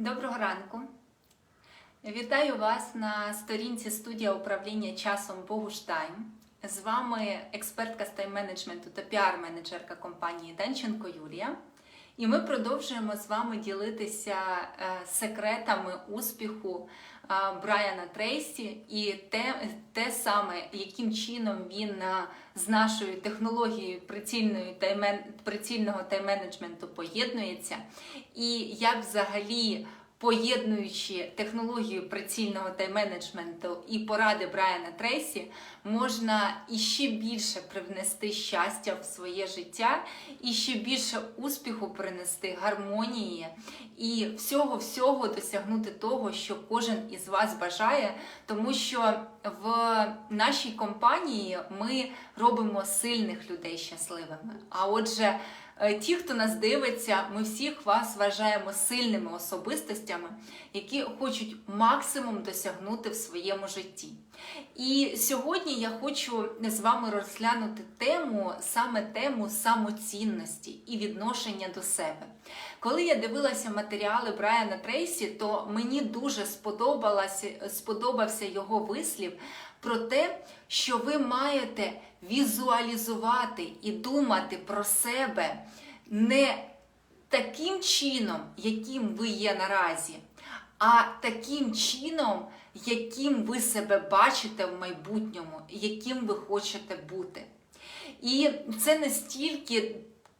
Доброго ранку. Вітаю вас на сторінці студія управління часом Богуштайм. З вами експертка з тайм-менеджменту та піар-менеджерка компанії Данченко Юлія. І ми продовжуємо з вами ділитися е, секретами успіху Брайана Трейсі і те, те саме, яким чином він з нашою технологією прицільної таймен, прицільного тайм-менеджменту поєднується, і як взагалі. Поєднуючи технологію прицільного тайм-менеджменту і поради Брайана Трейсі, можна іще більше привнести щастя в своє життя, і ще більше успіху принести, гармонії і всього-всього досягнути того, що кожен із вас бажає, тому що в нашій компанії ми робимо сильних людей щасливими. А отже, Ті, хто нас дивиться, ми всіх вас вважаємо сильними особистостями, які хочуть максимум досягнути в своєму житті. І сьогодні я хочу з вами розглянути тему, саме тему самоцінності і відношення до себе. Коли я дивилася матеріали Брайана Трейсі, то мені дуже сподобався його вислів про те, що ви маєте візуалізувати і думати про себе не таким чином, яким ви є наразі, а таким чином, яким ви себе бачите в майбутньому, яким ви хочете бути. І це настільки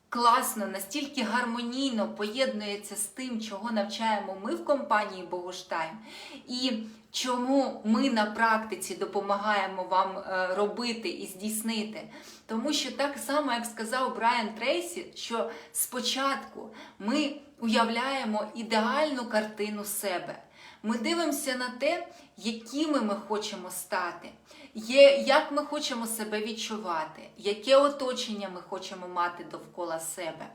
класно, настільки гармонійно поєднується з тим, чого навчаємо ми в компанії Богуштайм, і чому ми на практиці допомагаємо вам е, робити і здійснити. Тому що так само, як сказав Брайан Трейсі, що спочатку ми уявляємо ідеальну картину себе. Ми дивимося на те, якими ми хочемо стати, як ми хочемо себе відчувати, яке оточення ми хочемо мати довкола себе,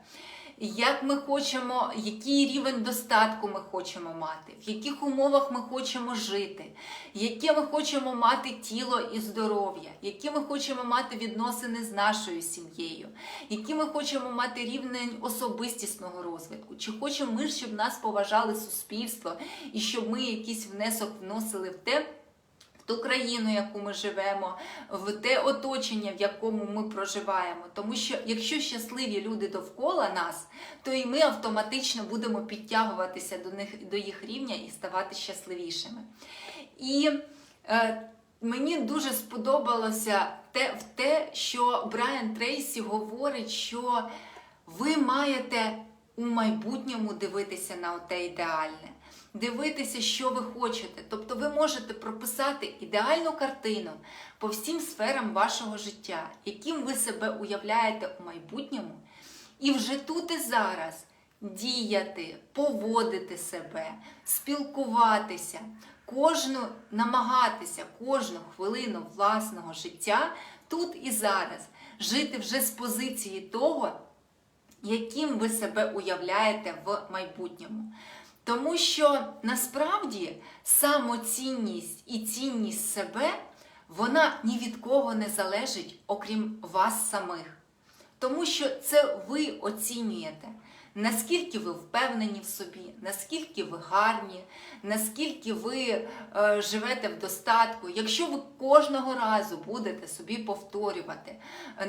як ми хочемо, який рівень достатку ми хочемо мати, в яких умовах ми хочемо жити, яке ми хочемо мати тіло і здоров'я, які ми хочемо мати відносини з нашою сім'єю, які ми хочемо мати рівень особистісного розвитку, чи хочемо ми, щоб нас поважали суспільство і щоб ми якийсь внесок вносили в те ту країну, яку ми живемо, в те оточення, в якому ми проживаємо. Тому що якщо щасливі люди довкола нас, то і ми автоматично будемо підтягуватися до них до їх рівня і ставати щасливішими. І е, мені дуже сподобалося те, в те, що Брайан Трейсі говорить, що ви маєте у майбутньому дивитися на те ідеальне дивитися, що ви хочете. Тобто ви можете прописати ідеальну картину по всім сферам вашого життя, яким ви себе уявляєте у майбутньому, і вже тут і зараз діяти, поводити себе, спілкуватися, кожну намагатися кожну хвилину власного життя тут і зараз, жити вже з позиції того, яким ви себе уявляєте в майбутньому. Тому що насправді самоцінність і цінність себе, вона ні від кого не залежить, окрім вас самих. Тому що це ви оцінюєте, наскільки ви впевнені в собі, наскільки ви гарні, наскільки ви е, живете в достатку. Якщо ви кожного разу будете собі повторювати,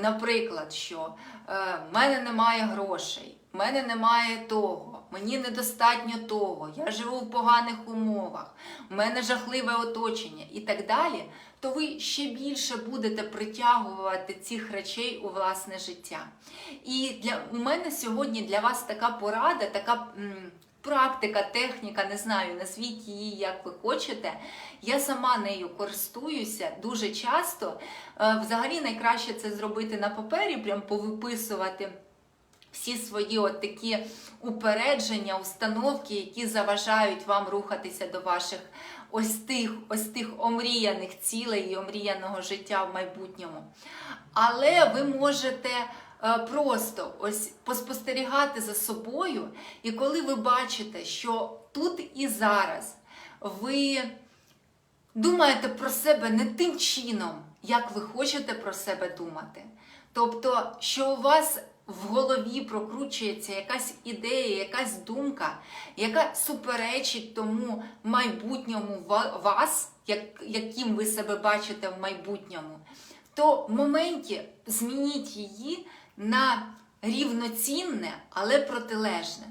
наприклад, що е, в мене немає грошей, в мене немає того мені недостатньо того, я живу в поганих умовах, в мене жахливе оточення і так далі, то ви ще більше будете притягувати цих речей у власне життя. І для у мене сьогодні для вас така порада, така. Практика, техніка, не знаю, назвіть її, як ви хочете. Я сама нею користуюся дуже часто. Е, взагалі найкраще це зробити на папері, прям повиписувати всі свої от такі упередження, установки, які заважають вам рухатися до ваших ось тих ось тих омріяних цілей і омріяного життя в майбутньому. Але ви можете е, просто ось поспостерігати за собою, і коли ви бачите, що тут і зараз ви думаєте про себе не тим чином, як ви хочете про себе думати. Тобто, що у вас в голові прокручується якась ідея, якась думка, яка суперечить тому майбутньому ва- вас, як, яким ви себе бачите в майбутньому, то в моменті змініть її на рівноцінне, але протилежне.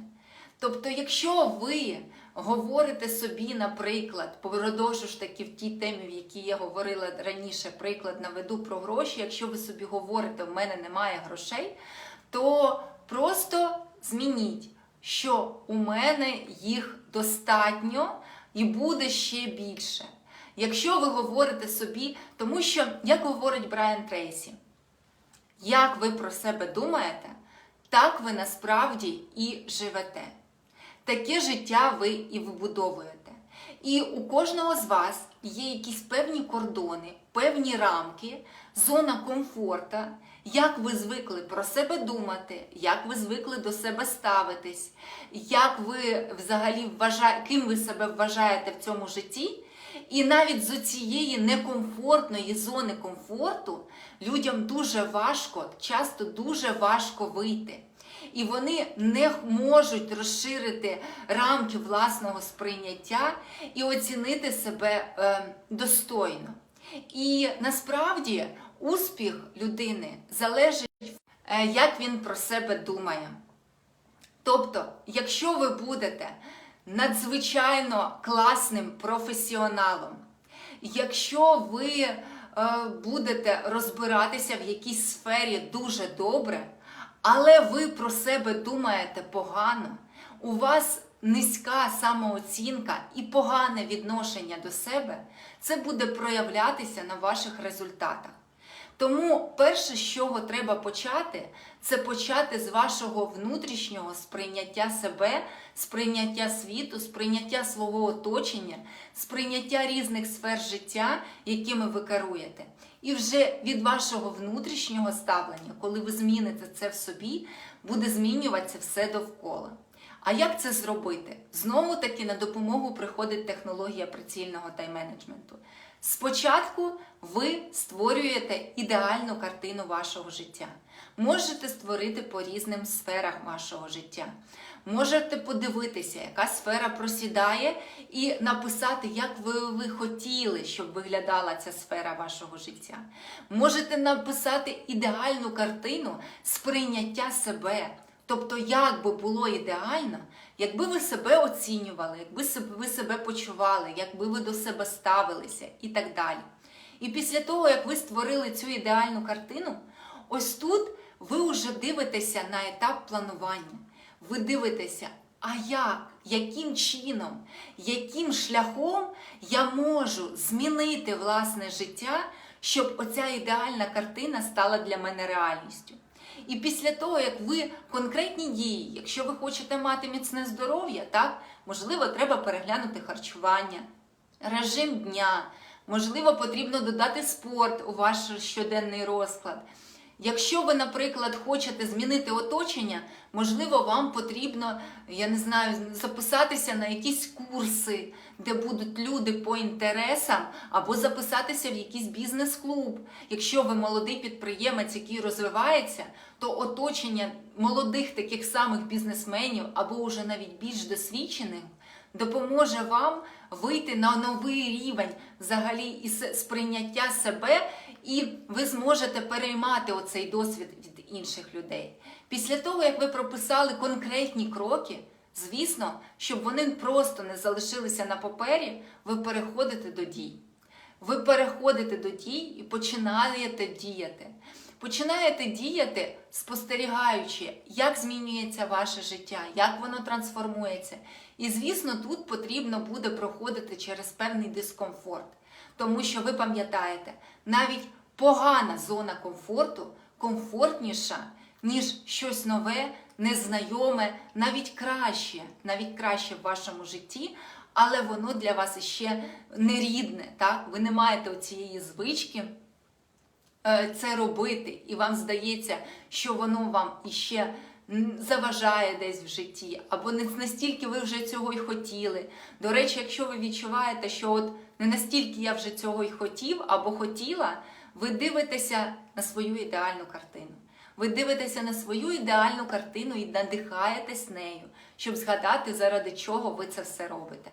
Тобто, якщо ви говорите собі, наприклад, продовжу ж таки в тій темі, в якій я говорила раніше, приклад наведу про гроші. Якщо ви собі говорите, в мене немає грошей, то просто змініть, що у мене їх достатньо і буде ще більше. Якщо ви говорите собі, тому що, як говорить Брайан Трейсі, як ви про себе думаєте, так ви насправді і живете. Таке життя ви і вибудовуєте. І у кожного з вас є якісь певні кордони, певні рамки, зона комфорту, як ви звикли про себе думати, як ви звикли до себе ставитись, як ви взагалі вважаєте, ким ви себе вважаєте в цьому житті. І навіть з цієї некомфортної зони комфорту людям дуже важко, часто дуже важко вийти. І вони не можуть розширити рамки власного сприйняття і оцінити себе е, достойно. І насправді успіх людини залежить, е, як він про себе думає. Тобто, якщо ви будете надзвичайно класним професіоналом, якщо ви е, будете розбиратися в якійсь сфері дуже добре, але ви про себе думаєте погано, у вас низька самооцінка і погане відношення до себе, це буде проявлятися на ваших результатах. Тому перше, з чого треба почати, це почати з вашого внутрішнього сприйняття себе, сприйняття світу, сприйняття свого оточення, сприйняття різних сфер життя, якими ви керуєте. І вже від вашого внутрішнього ставлення, коли ви зміните це в собі, буде змінюватися все довкола. А як це зробити? Знову таки на допомогу приходить технологія прицільного тайм-менеджменту. Спочатку ви створюєте ідеальну картину вашого життя. Можете створити по різним сферах вашого життя. Можете подивитися, яка сфера просідає, і написати, як ви, ви хотіли, щоб виглядала ця сфера вашого життя. Можете написати ідеальну картину сприйняття себе. Тобто, як би було ідеально, якби ви себе оцінювали, якби ви себе почували, якби ви до себе ставилися і так далі. І після того, як ви створили цю ідеальну картину, ось тут ви вже дивитеся на етап планування. Ви дивитеся, а як, яким чином, яким шляхом я можу змінити власне життя, щоб оця ідеальна картина стала для мене реальністю. І після того, як ви конкретні дії, якщо ви хочете мати міцне здоров'я, так, можливо, треба переглянути харчування, режим дня, можливо, потрібно додати спорт у ваш щоденний розклад. Якщо ви, наприклад, хочете змінити оточення, можливо, вам потрібно, я не знаю, записатися на якісь курси, де будуть люди по інтересам, або записатися в якийсь бізнес-клуб. Якщо ви молодий підприємець, який розвивається, то оточення молодих таких самих бізнесменів або вже навіть більш досвідчених допоможе вам вийти на новий рівень взагалі і сприйняття себе, і ви зможете переймати оцей досвід від інших людей. Після того, як ви прописали конкретні кроки, звісно, щоб вони просто не залишилися на папері, ви переходите до дій. Ви переходите до дій і починаєте діяти. Починаєте діяти, спостерігаючи, як змінюється ваше життя, як воно трансформується. І, звісно, тут потрібно буде проходити через певний дискомфорт. Тому що ви пам'ятаєте, навіть погана зона комфорту комфортніша, ніж щось нове, незнайоме, навіть краще, навіть краще в вашому житті, але воно для вас іще не рідне. Так? Ви не маєте цієї звички е, це робити, і вам здається, що воно вам іще заважає десь в житті, або не настільки ви вже цього й хотіли. До речі, якщо ви відчуваєте, що от не настільки я вже цього й хотів або хотіла, ви дивитеся на свою ідеальну картину. Ви дивитеся на свою ідеальну картину і надихаєтесь нею, щоб згадати, заради чого ви це все робите.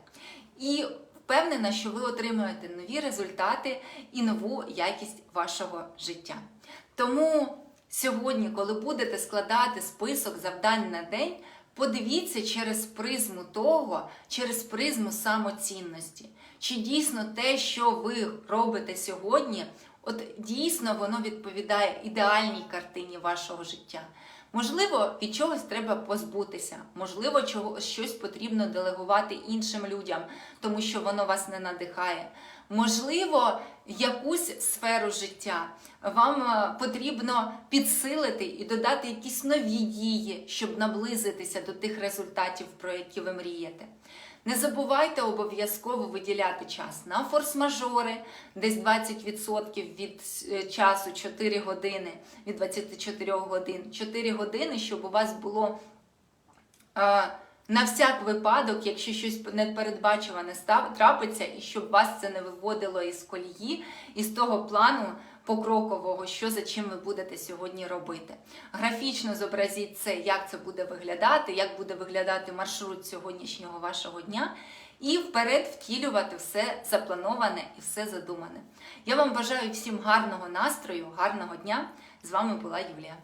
І впевнена, що ви отримуєте нові результати і нову якість вашого життя. Тому сьогодні, коли будете складати список завдань на день, подивіться через призму того, через призму самоцінності. Чи дійсно те, що ви робите сьогодні, от дійсно воно відповідає ідеальній картині вашого життя. Можливо, від чогось треба позбутися, можливо, чого, щось потрібно делегувати іншим людям, тому що воно вас не надихає. Можливо, якусь сферу життя вам е, потрібно підсилити і додати якісь нові дії, щоб наблизитися до тих результатів, про які ви мрієте. Не забувайте обов'язково виділяти час на форс-мажори, десь 20% від е, часу 4 години, від 24 годин, 4 години, щоб у вас було е, на всяк випадок, якщо щось непередбачуване трапиться, і щоб вас це не виводило із колії, із того плану покрокового, що за чим ви будете сьогодні робити. Графічно зобразіть це, як це буде виглядати, як буде виглядати маршрут сьогоднішнього вашого дня. І вперед втілювати все заплановане і все задумане. Я вам бажаю всім гарного настрою, гарного дня. З вами була Юлія.